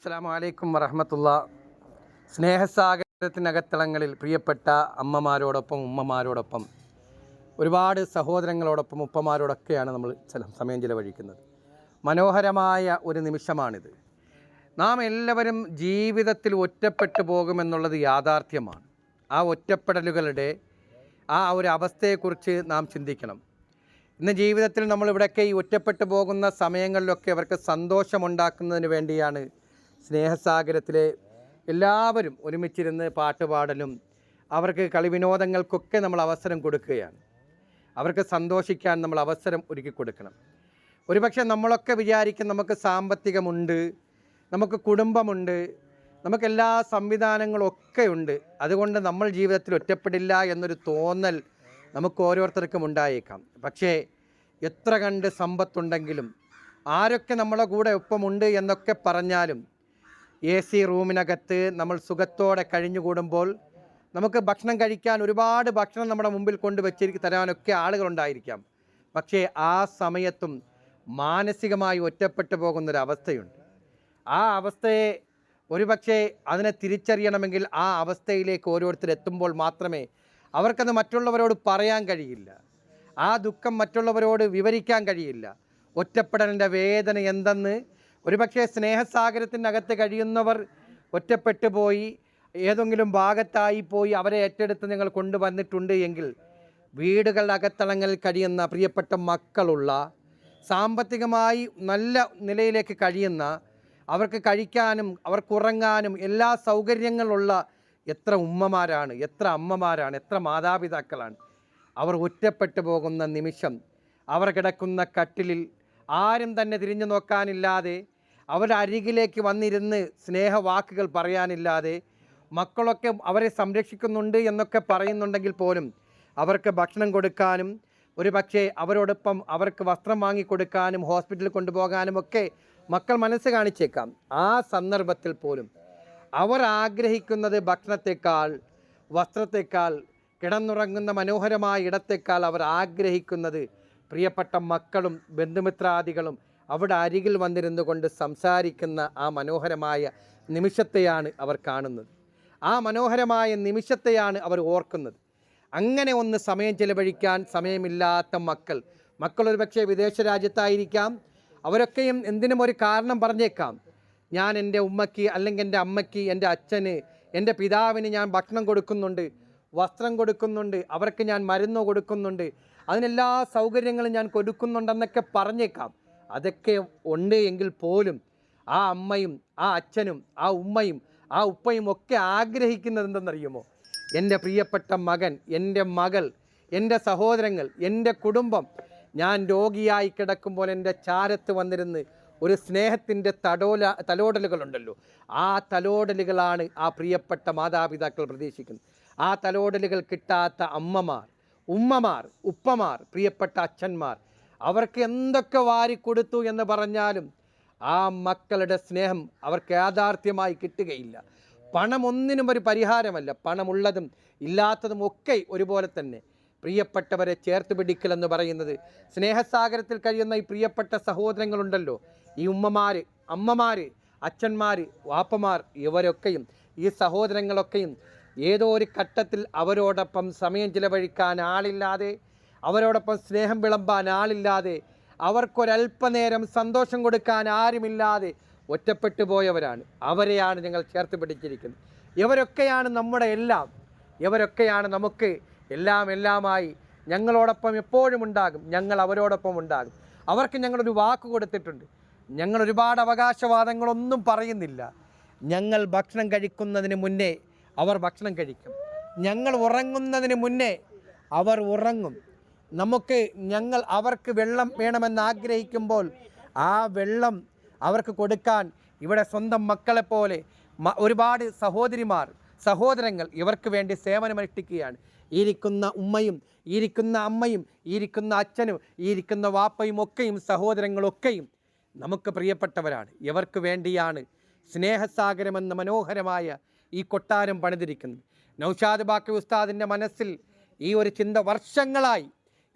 അസ്സാം വലൈക്കും വറഹമത്തുള്ള. സ്നേഹസാഗരത്തിനകത്തളങ്ങളിൽ പ്രിയപ്പെട്ട അമ്മമാരോടൊപ്പം ഉമ്മമാരോടൊപ്പം ഒരുപാട് സഹോദരങ്ങളോടൊപ്പം ഉപ്പമാരോടൊക്കെയാണ് നമ്മൾ ചില സമയം ചിലവഴിക്കുന്നത്. മനോഹരമായ ഒരു നിമിഷമാണിത്. നാം എല്ലാവരും ജീവിതത്തിൽ ഒറ്റപ്പെട്ടു പോകുമെന്നുള്ളത് യാഥാർത്ഥ്യമാണ്. ആ ഒറ്റപ്പെടലുകളുടെ ആ ഒരു അവസ്ഥയെക്കുറിച്ച് നാം ചിന്തിക്കണം. ഇന്ന് ജീവിതത്തിൽ നമ്മൾ ഇവിടെയൊക്കെ ഈ ഒറ്റപ്പെട്ടു പോകുന്ന സമയങ്ങളിലൊക്കെ അവർക്ക് സന്തോഷമുണ്ടാക്കുന്നതിന് വേണ്ടിയാണ് സ്നേഹസാഗരത്തിലെ എല്ലാവരും ഒരുമിച്ചിരുന്ന് പാട്ടുപാടലും അവർക്ക് കളിവിനോദങ്ങൾക്കൊക്കെ നമ്മൾ അവസരം കൊടുക്കുകയാണ്. അവർക്ക് സന്തോഷിക്കാൻ നമ്മൾ അവസരം ഒരുക്കി കൊടുക്കണം. ഒരുപക്ഷെ നമ്മളൊക്കെ വിചാരിക്കും നമുക്ക് സാമ്പത്തികമുണ്ട് നമുക്ക് കുടുംബമുണ്ട് നമുക്ക് എല്ലാ സംവിധാനങ്ങളൊക്കെ ഉണ്ട് അതുകൊണ്ട് നമ്മൾ ജീവിതത്തിൽ ഒറ്റപ്പെടില്ല എന്നൊരു തോന്നൽ നമുക്ക് ഓരോരുത്തർക്കും ഉണ്ടായേക്കാം. പക്ഷേ എത്ര കണ്ട് സമ്പത്തുണ്ടെങ്കിലും ആരൊക്കെ നമ്മളെ കൂടെ ഒപ്പമുണ്ട് എന്നൊക്കെ പറഞ്ഞാലും എ സി റൂമിനകത്ത് നമ്മൾ സുഖത്തോടെ കഴിഞ്ഞുകൂടുമ്പോൾ നമുക്ക് ഭക്ഷണം കഴിക്കാൻ ഒരുപാട് ഭക്ഷണം നമ്മുടെ മുമ്പിൽ കൊണ്ട് വെച്ചിരിക്കും തരാനൊക്കെ ആളുകളുണ്ടായിരിക്കാം. പക്ഷേ ആ സമയത്തും മാനസികമായി ഒറ്റപ്പെട്ടു പോകുന്നൊരവസ്ഥയുണ്ട്. ആ അവസ്ഥയെ ഒരുപക്ഷെ അതിനെ തിരിച്ചറിയണമെങ്കിൽ ആ അവസ്ഥയിലേക്ക് ഓരോരുത്തർ എത്തുമ്പോൾ മാത്രമേ അവർക്കത് മറ്റുള്ളവരോട് പറയാൻ കഴിയില്ല. ആ ദുഃഖം മറ്റുള്ളവരോട് വിവരിക്കാൻ കഴിയില്ല. ഒറ്റപ്പെടലിന്റെ വേദന എന്തെന്ന് ഒരുപക്ഷെ സ്നേഹസാഗരത്തിനകത്ത് കഴിയുന്നവർ ഒറ്റപ്പെട്ടു പോയി ഏതെങ്കിലും ഭാഗത്തായി പോയി അവരെ ഏറ്റെടുത്ത് നിങ്ങൾ കൊണ്ടുവന്നിട്ടുണ്ട് എങ്കിൽ വീടുകളുടെ അകത്തളങ്ങളിൽ കഴിയുന്ന പ്രിയപ്പെട്ട മക്കളുള്ള സാമ്പത്തികമായി നല്ല നിലയിലേക്ക് കഴിയുന്ന അവർക്ക് കഴിക്കാനും അവർക്ക് ഉറങ്ങാനും എല്ലാ സൗകര്യങ്ങളുള്ള എത്ര ഉമ്മമാരാണ് എത്ര അമ്മമാരാണ് എത്ര മാതാപിതാക്കളാണ്. അവർ ഒറ്റപ്പെട്ടു പോകുന്ന നിമിഷം അവർ കിടക്കുന്ന കട്ടിലിൽ ആരും തന്നെ തിരിഞ്ഞു നോക്കാനില്ലാതെ അവരുടെ അരികിലേക്ക് വന്നിരുന്ന് സ്നേഹവാക്കുകൾ പറയാനില്ലാതെ മക്കളൊക്കെ അവരെ സംരക്ഷിക്കുന്നുണ്ട് എന്നൊക്കെ പറയുന്നുണ്ടെങ്കിൽ പോലും അവർക്ക് ഭക്ഷണം കൊടുക്കാനും ഒരു പക്ഷേ അവരോടൊപ്പം അവർക്ക് വസ്ത്രം വാങ്ങിക്കൊടുക്കാനും ഹോസ്പിറ്റലിൽ കൊണ്ടുപോകാനും ഒക്കെ മക്കൾ മനസ്സ് കാണിച്ചേക്കാം. ആ സന്ദർഭത്തിൽ പോലും അവർ ആഗ്രഹിക്കുന്നത് ഭക്ഷണത്തെക്കാൾ വസ്ത്രത്തെക്കാൾ കിടന്നുറങ്ങുന്ന മനോഹരമായ ഇടത്തേക്കാൾ അവർ ആഗ്രഹിക്കുന്നത് പ്രിയപ്പെട്ട മക്കളും ബന്ധുമിത്രാദികളും അവിടെ അരികിൽ വന്നിരുന്നു കൊണ്ട് സംസാരിക്കുന്ന ആ മനോഹരമായ നിമിഷത്തെയാണ് അവർ കാണുന്നത്. ആ മനോഹരമായ നിമിഷത്തെയാണ് അവർ ഓർക്കുന്നത്. അങ്ങനെ ഒന്ന് സമയം ചിലവഴിക്കാൻ സമയമില്ലാത്ത മക്കൾ മക്കൾ ഒരുപക്ഷെ വിദേശ രാജ്യത്തായിരിക്കാം. അവരൊക്കെയും എന്തിനും ഒരു കാരണം പറഞ്ഞേക്കാം. ഞാൻ എന്റെ ഉമ്മയ്ക്ക് അല്ലെങ്കിൽ എന്റെ അമ്മയ്ക്ക് എന്റെ അച്ഛന് എന്റെ പിതാവിന് ഞാൻ ഭക്ഷണം കൊടുക്കുന്നുണ്ട് വസ്ത്രം കൊടുക്കുന്നുണ്ട് അവർക്ക് ഞാൻ മരുന്ന് കൊടുക്കുന്നുണ്ട് അതിനെല്ലാ സൗകര്യങ്ങളും ഞാൻ കൊടുക്കുന്നുണ്ടെന്നൊക്കെ പറഞ്ഞേക്കാം. അതൊക്കെ ഉണ്ട് എങ്കിൽ പോലും ആ അമ്മയും ആ അച്ഛനും ആ ഉമ്മയും ആ ഉപ്പയും ഒക്കെ ആഗ്രഹിക്കുന്നത് എന്തെന്നറിയുമോ? എന്റെ പ്രിയപ്പെട്ട മകൻ എന്റെ മകൾ എന്റെ സഹോദരങ്ങൾ എന്റെ കുടുംബം. ഞാൻ രോഗിയായി കിടക്കുമ്പോൾ എന്റെ ചാരത്ത് വന്നിരുന്ന് ഒരു സ്നേഹത്തിന്റെ തടോല തലോടലുകളുണ്ടല്ലോ. ആ തലോടലുകളാണ് ആ പ്രിയപ്പെട്ട മാതാപിതാക്കൾ പ്രതീക്ഷിക്കുന്നത്. ആ തലോടലുകൾ കിട്ടാത്ത അമ്മമാർ ഉമ്മമാർ ഉപ്പമാർ പ്രിയപ്പെട്ട അച്ഛന്മാർ അവർക്ക് എന്തൊക്കെ വാരിക്കൊടുത്തു എന്ന് പറഞ്ഞാലും ആ മക്കളുടെ സ്നേഹം അവർക്ക് യാഥാർത്ഥ്യമായി കിട്ടുകയില്ല. പണം ഒന്നിനും ഒരു പരിഹാരമല്ല. പണമുള്ളതും ഇല്ലാത്തതും ഒക്കെ ഒരുപോലെ തന്നെ. പ്രിയപ്പെട്ടവരെ ചേർത്ത് പിടിക്കൽ എന്ന് പറയുന്നത് സ്നേഹസാഗരത്തിൽ കഴിയുന്ന ഈ പ്രിയപ്പെട്ട സഹോദരങ്ങളുണ്ടല്ലോ. ഈ ഉമ്മമാർ അമ്മമാർ അച്ഛന്മാർ വാപ്പമാർ ഇവരൊക്കെയും ഈ സഹോദരങ്ങളൊക്കെയും ഏതോ ഒരു ഘട്ടത്തിൽ അവരോടൊപ്പം സമയം ചിലവഴിക്കാൻ ആളില്ലാതെ അവരോടൊപ്പം സ്നേഹം വിളമ്പാൻ ആളില്ലാതെ അവർക്കൊരല്പനേരം സന്തോഷം കൊടുക്കാൻ ആരുമില്ലാതെ ഒറ്റപ്പെട്ടു പോയവരാണ്. അവരെയാണ് ഞങ്ങൾ ചേർത്ത് പിടിച്ചിരിക്കുന്നത്. ഇവരൊക്കെയാണ് നമ്മുടെ എല്ലാം. ഇവരൊക്കെയാണ് നമുക്ക് എല്ലാം എല്ലാമായി ഞങ്ങളോടൊപ്പം എപ്പോഴും ഉണ്ടാകും. ഞങ്ങൾ അവരോടൊപ്പം ഉണ്ടാകും. അവർക്ക് ഞങ്ങളൊരു വാക്ക് കൊടുത്തിട്ടുണ്ട്. ഞങ്ങൾ ഒരുപാട് അവകാശവാദങ്ങളൊന്നും പറയുന്നില്ല. ഞങ്ങൾ ഭക്ഷണം കഴിക്കുന്നതിന് മുന്നേ അവർ ഭക്ഷണം കഴിക്കും. ഞങ്ങൾ ഉറങ്ങുന്നതിന് മുന്നേ അവർ ഉറങ്ങും. നമുക്ക് ഞങ്ങൾ അവർക്ക് വെള്ളം വേണമെന്ന് ആഗ്രഹിക്കുമ്പോൾ ആ വെള്ളം അവർക്ക് കൊടുക്കാൻ ഇവിടെ സ്വന്തം മക്കളെപ്പോലെ ഒരുപാട് സഹോദരിമാർ സഹോദരങ്ങൾ ഇവർക്ക് വേണ്ടി സേവനമനുഷ്ഠിക്കുകയാണ്. ഇരിക്കുന്ന ഉമ്മയും ഇരിക്കുന്ന അമ്മയും ഇരിക്കുന്ന അച്ഛനും ഇരിക്കുന്ന വാപ്പയും ഒക്കെയും സഹോദരങ്ങളൊക്കെയും നമുക്ക് പ്രിയപ്പെട്ടവരാണ്. ഇവർക്ക് വേണ്ടിയാണ് സ്നേഹസാഗരമെന്ന മനോഹരമായ ഈ കൊട്ടാരം പണിതിരിക്കുന്നത് നൗഷാദ് ബാക്കി ഉസ്താദിന്റെ മനസ്സിൽ ഈ ഒരു ചിന്ത വർഷങ്ങളായി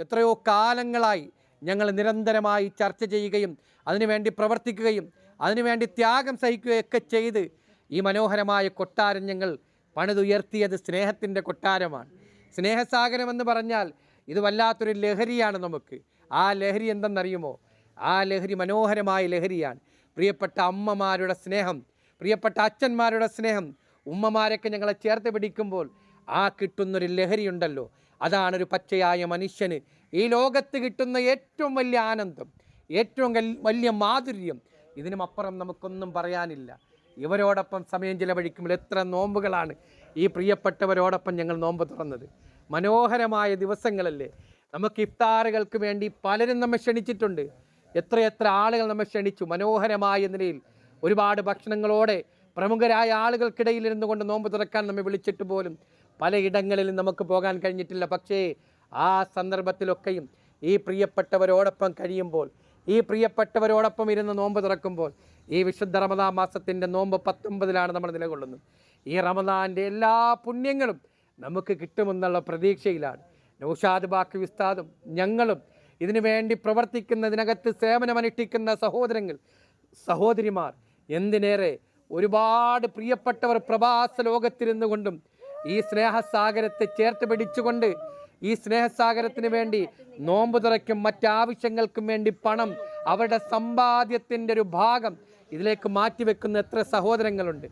എത്രയോ കാലങ്ങളായി ഞങ്ങൾ നിരന്തരമായി ചർച്ച ചെയ്യുകയും അതിനുവേണ്ടി പ്രവർത്തിക്കുകയും അതിനുവേണ്ടി ത്യാഗം സഹിക്കുകയൊക്കെ ചെയ്ത് ഈ മനോഹരമായ കൊട്ടാരം ഞങ്ങൾ പണിതുയർത്തിയത് സ്നേഹത്തിന്റെ കൊട്ടാരമാണ്. സ്നേഹസാഗരം എന്ന് പറഞ്ഞാൽ ഇത് വല്ലാത്തൊരു ലഹരിയാണ് നമുക്ക്. ആ ലഹരി എന്തെന്നറിയുമോ? ആ ലഹരി മനോഹരമായ ലഹരിയാണ്. പ്രിയപ്പെട്ട അമ്മമാരുടെ സ്നേഹം പ്രിയപ്പെട്ട അച്ഛന്മാരുടെ സ്നേഹം ഉമ്മമാരൊക്കെ ഞങ്ങളെ ചേർത്ത് പിടിക്കുമ്പോൾ ആ കിട്ടുന്നൊരു ലഹരിയുണ്ടല്ലോ. അതാണ് ഒരു പച്ചയായ മനുഷ്യന്. ഈ ലോകത്ത് കിട്ടുന്ന ഏറ്റവും വലിയ ആനന്ദം ഏറ്റവും വലിയ മാധുര്യം ഇതിനും അപ്പുറം നമുക്കൊന്നും പറയാനില്ല. ഇവരോടൊപ്പം സമയം ചിലവഴിക്കുമ്പോൾ എത്ര നോമ്പുകളാണ് ഈ പ്രിയപ്പെട്ടവരോടൊപ്പം ഞങ്ങൾ നോമ്പ് തുറന്നത്. മനോഹരമായ ദിവസങ്ങളല്ലേ. നമുക്ക് ഇഫ്താറുകൾക്ക് വേണ്ടി പലരും നമ്മെ ക്ഷണിച്ചിട്ടുണ്ട്. എത്രയെത്ര ആളുകൾ നമ്മെ ക്ഷണിച്ചു. മനോഹരമായ നിലയിൽ ഒരുപാട് ഭക്ഷണങ്ങളോടെ പ്രമുഖരായ ആളുകൾക്കിടയിൽ ഇരുന്നു കൊണ്ട് നോമ്പ് തുറക്കാൻ നമ്മെ വിളിച്ചിട്ട് പോലും പലയിടങ്ങളിലും നമുക്ക് പോകാൻ കഴിഞ്ഞിട്ടില്ല. പക്ഷേ ആ സന്ദർഭത്തിലൊക്കെയും ഈ പ്രിയപ്പെട്ടവരോടൊപ്പം കഴിയുമ്പോൾ ഈ പ്രിയപ്പെട്ടവരോടൊപ്പം ഇരുന്ന് നോമ്പ് തുറക്കുമ്പോൾ ഈ വിശുദ്ധ റമദാ മാസത്തിന്റെ നോമ്പ് പത്തൊമ്പതിലാണ് നമ്മൾ നിലകൊള്ളുന്നത്. ഈ റമദാന്റെ എല്ലാ പുണ്യങ്ങളും നമുക്ക് കിട്ടുമെന്നുള്ള പ്രതീക്ഷയിലാണ്. നൗഷാദ് ബാക്കി വിസ്താദും ഞങ്ങളും ഇതിനു വേണ്ടി പ്രവർത്തിക്കുന്നതിനകത്ത് സേവനമനുഷ്ഠിക്കുന്ന സഹോദരങ്ങൾ സഹോദരിമാർ എന്തിനേറെ ഒരുപാട് പ്രിയപ്പെട്ടവർ പ്രവാസ ലോകത്തിരുന്നു കൊണ്ടും ഈ സ്നേഹസാഗരത്തെ ചേർത്ത് പിടിച്ചുകൊണ്ട് ഈ സ്നേഹസാഗരത്തിന് വേണ്ടി നോമ്പ് തുറയ്ക്കും മറ്റാവശ്യങ്ങൾക്കും വേണ്ടി പണം അവരുടെ സമ്പാദ്യത്തിന്റെ ഒരു ഭാഗം ഇതിലേക്ക് മാറ്റിവെക്കുന്ന എത്ര സഹോദരങ്ങളുണ്ട്.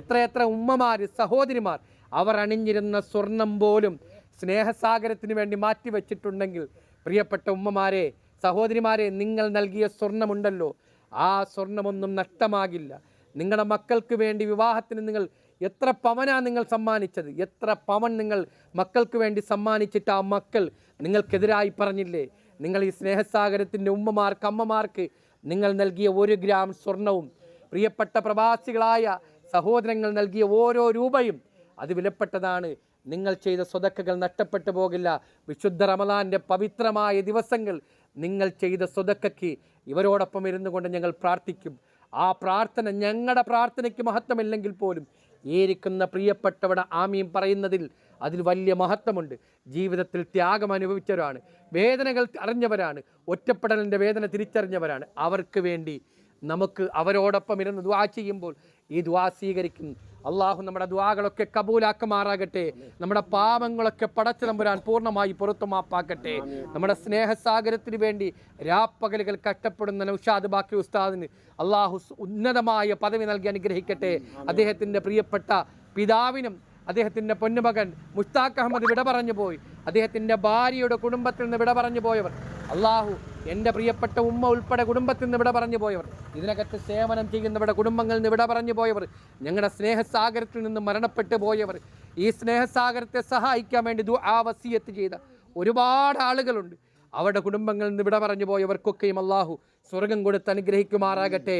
എത്രയെത്ര ഉമ്മമാർ സഹോദരിമാർ അവർ അണിഞ്ഞിരുന്ന സ്വർണം പോലും സ്നേഹസാഗരത്തിന് വേണ്ടി മാറ്റിവെച്ചിട്ടുണ്ടെങ്കിൽ പ്രിയപ്പെട്ട ഉമ്മമാരെ സഹോദരിമാരെ നിങ്ങൾ നൽകിയ സ്വർണമുണ്ടല്ലോ. ആ സ്വർണമൊന്നും നഷ്ടമാകില്ല. നിങ്ങളുടെ മക്കൾക്ക് വേണ്ടി വിവാഹത്തിന് നിങ്ങൾ എത്ര പവനാ നിങ്ങൾ സമ്മാനിച്ചത്? എത്ര പവൻ നിങ്ങൾ മക്കൾക്ക് വേണ്ടി സമ്മാനിച്ചിട്ട് ആ മക്കൾ നിങ്ങൾക്കെതിരായി പറഞ്ഞില്ലേ? നിങ്ങൾ ഈ സ്നേഹസാഗരത്തിന്റെ ഉമ്മമാർക്ക് അമ്മമാർക്ക് നിങ്ങൾ നൽകിയ ഒരു ഗ്രാം സ്വർണവും പ്രിയപ്പെട്ട പ്രവാസികളായ സഹോദരങ്ങൾ നൽകിയ ഓരോ രൂപയും അത് വിലപ്പെട്ടതാണ്. നിങ്ങൾ ചെയ്ത സ്വതക്കകൾ നഷ്ടപ്പെട്ടു പോകില്ല. വിശുദ്ധ റമദാന്റെ പവിത്രമായ ദിവസങ്ങൾ നിങ്ങൾ ചെയ്ത സ്വതക്കയ്ക്ക് ഇവരോടൊപ്പം ഇരുന്നു കൊണ്ട് ഞങ്ങൾ പ്രാർത്ഥിക്കും. ആ പ്രാർത്ഥന ഞങ്ങളുടെ പ്രാർത്ഥനയ്ക്ക് മഹത്വമില്ലെങ്കിൽ പോലും ഏരിക്കുന്ന പ്രിയപ്പെട്ടവടെ ആമീൻ പറയുന്നതിൽ അതിൽ വലിയ മഹത്വമുണ്ട്. ജീവിതത്തിൽ ത്യാഗം അനുഭവിച്ചവരാണ്. വേദനകൾ അറിഞ്ഞവരാണ്. ഒറ്റപ്പെടലിന്റെ വേദന തിരിച്ചറിഞ്ഞവരാണ്. അവർക്ക് വേണ്ടി നമുക്ക് അവരോടൊപ്പം ഇരുന്ന് ദ്വാ ചെയ്യുമ്പോൾ ഈ ദ്വാ സ്വീകരിക്കും. അള്ളാഹു നമ്മുടെ ദ്വാകളൊക്കെ കബൂലാക്കുമാറാകട്ടെ. നമ്മുടെ പാപങ്ങളൊക്കെ പടച്ചിറമ്പുരാൻ പൂർണമായി പുറത്തുമാപ്പാക്കട്ടെ. നമ്മുടെ സ്നേഹസാഗരത്തിന് വേണ്ടി രാപ്പകലുകൾ കഷ്ടപ്പെടുന്ന നൌഷാദ് ബാക്കി ഉസ്താദിന് അള്ളാഹു ഉന്നതമായ പദവി നൽകി അനുഗ്രഹിക്കട്ടെ. അദ്ദേഹത്തിന്റെ പ്രിയപ്പെട്ട പിതാവിനും അദ്ദേഹത്തിന്റെ പൊന്നുമകൻ മുസ്താഖ് അഹമ്മദ് വിട പറഞ്ഞു പോയി. അദ്ദേഹത്തിന്റെ ഭാര്യയുടെ കുടുംബത്തിൽ നിന്ന് വിട പറഞ്ഞു പോയവർ അള്ളാഹു എന്റെ പ്രിയപ്പെട്ട ഉമ്മ ഉൾപ്പെടെ കുടുംബത്തിൽ നിന്ന് ഇവിടെ പറഞ്ഞു പോയവർ ഇതിനകത്ത് സേവനം ചെയ്യുന്നവരുടെ കുടുംബങ്ങളിൽ നിന്ന് ഇവിടെ പറഞ്ഞു പോയവർ ഞങ്ങളുടെ സ്നേഹസാഗരത്തിൽ നിന്ന് മരണപ്പെട്ടു പോയവർ ഈ സ്നേഹസാഗരത്തെ സഹായിക്കാൻ വേണ്ടി ആ വസീയത്ത് ചെയ്ത ഒരുപാട് ആളുകളുണ്ട്. അവരുടെ കുടുംബങ്ങളിൽ നിന്ന് ഇവിടെ പറഞ്ഞു പോയവർക്കൊക്കെയും അള്ളാഹു സ്വർഗം കൊടുത്ത് അനുഗ്രഹിക്കുമാറാകട്ടെ.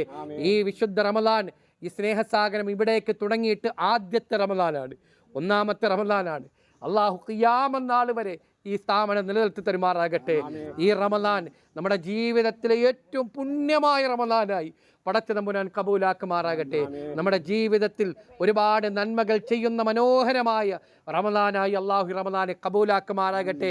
ഈ വിശുദ്ധ റമലാൻ ഈ സ്നേഹസാഗരം ഇവിടേക്ക് തുടങ്ങിയിട്ട് ആദ്യത്തെ റമലാനാണ് ഒന്നാമത്തെ റമലാനാണ് അള്ളാഹു കിയാമെന്നാൾ വരെ ഈ സ്ഥാപനം നിലനിർത്തി തരുമാറാകട്ടെ. ഈ റമദാൻ നമ്മുടെ ജീവിതത്തിലെ ഏറ്റവും പുണ്യമായ റമലാനായി പടച്ചതമ്പുരാൻ കബൂലാക്കുമാറാകട്ടെ. നമ്മുടെ ജീവിതത്തിൽ ഒരുപാട് നന്മകൾ ചെയ്യുന്ന മനോഹരമായ റമദാനായി അള്ളാഹു റമദാനെ കബൂലാക്കുമാറാകട്ടെ.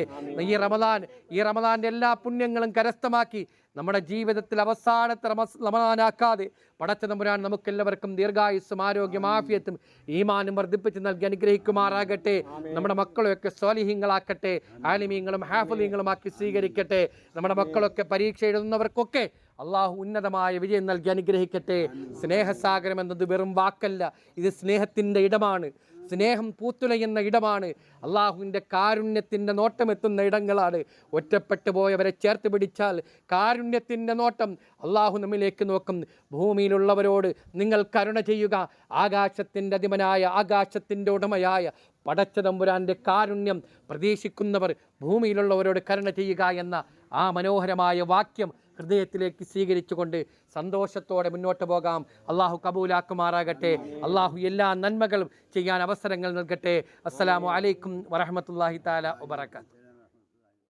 ഈ റമദാൻ ഈ റമദാന്റെ എല്ലാ പുണ്യങ്ങളും കരസ്ഥമാക്കി നമ്മുടെ ജീവിതത്തിൽ അവസാനത്തെ റമസ് റമലാനാക്കാതെ പടച്ചതമ്പുരാൻ നമുക്കെല്ലാവർക്കും ദീർഘായുസ്സും ആരോഗ്യം ആഫിയത്തും ഈമാനും വർദ്ധിപ്പിച്ച് നൽകി അനുഗ്രഹിക്കുമാറാകട്ടെ. നമ്മുടെ മക്കളെയൊക്കെ സ്വാലിഹീങ്ങളാക്കട്ടെ ആലിമീങ്ങളും ഹാഫലീങ്ങളും ആക്കി സ്വീകരിക്കട്ടെ. നമ്മുടെ മക്കളൊക്കെ പരീക്ഷ എഴുതുന്നവർക്കൊക്കെ അള്ളാഹു ഉന്നതമായ വിജയം നൽകി അനുഗ്രഹിക്കട്ടെ. സ്നേഹസാഗരം എന്നത് വെറും വാക്കല്ല. ഇത് സ്നേഹത്തിന്റെ ഇടമാണ്. സ്നേഹം പൂത്തുലയുന്ന ഇടമാണ്. അള്ളാഹുവിന്റെ കാരുണ്യത്തിന്റെ നോട്ടമെത്തുന്ന ഇടങ്ങളാണ്. ഒറ്റപ്പെട്ടു പോയവരെ ചേർത്ത് പിടിച്ചാൽ കാരുണ്യത്തിന്റെ നോട്ടം അള്ളാഹു നമ്മിലേക്ക് നോക്കും. ഭൂമിയിലുള്ളവരോട് നിങ്ങൾ കരുണ ചെയ്യുക. ആകാശത്തിന്റെ അധിപനായ ആകാശത്തിന്റെ ഉടമയായ പടച്ചതമ്പുരാന്റെ കാരുണ്യം പ്രതീക്ഷിക്കുന്നവർ ഭൂമിയിലുള്ളവരോട് കരുണ ചെയ്യുക എന്ന ആ മനോഹരമായ വാക്യം ഹൃദയത്തിലേക്ക് സ്വീകരിച്ചുകൊണ്ട് സന്തോഷത്തോടെ മുന്നോട്ട് പോകാം. അള്ളാഹു കബൂലാക്കുമാറാകട്ടെ. അള്ളാഹു എല്ലാ നന്മകളും ചെയ്യാൻ അവസരങ്ങൾ നൽകട്ടെ. അസ്സലാമു അലൈക്കും വറഹമത്തല്ലാഹി താല വബറകാത്ത്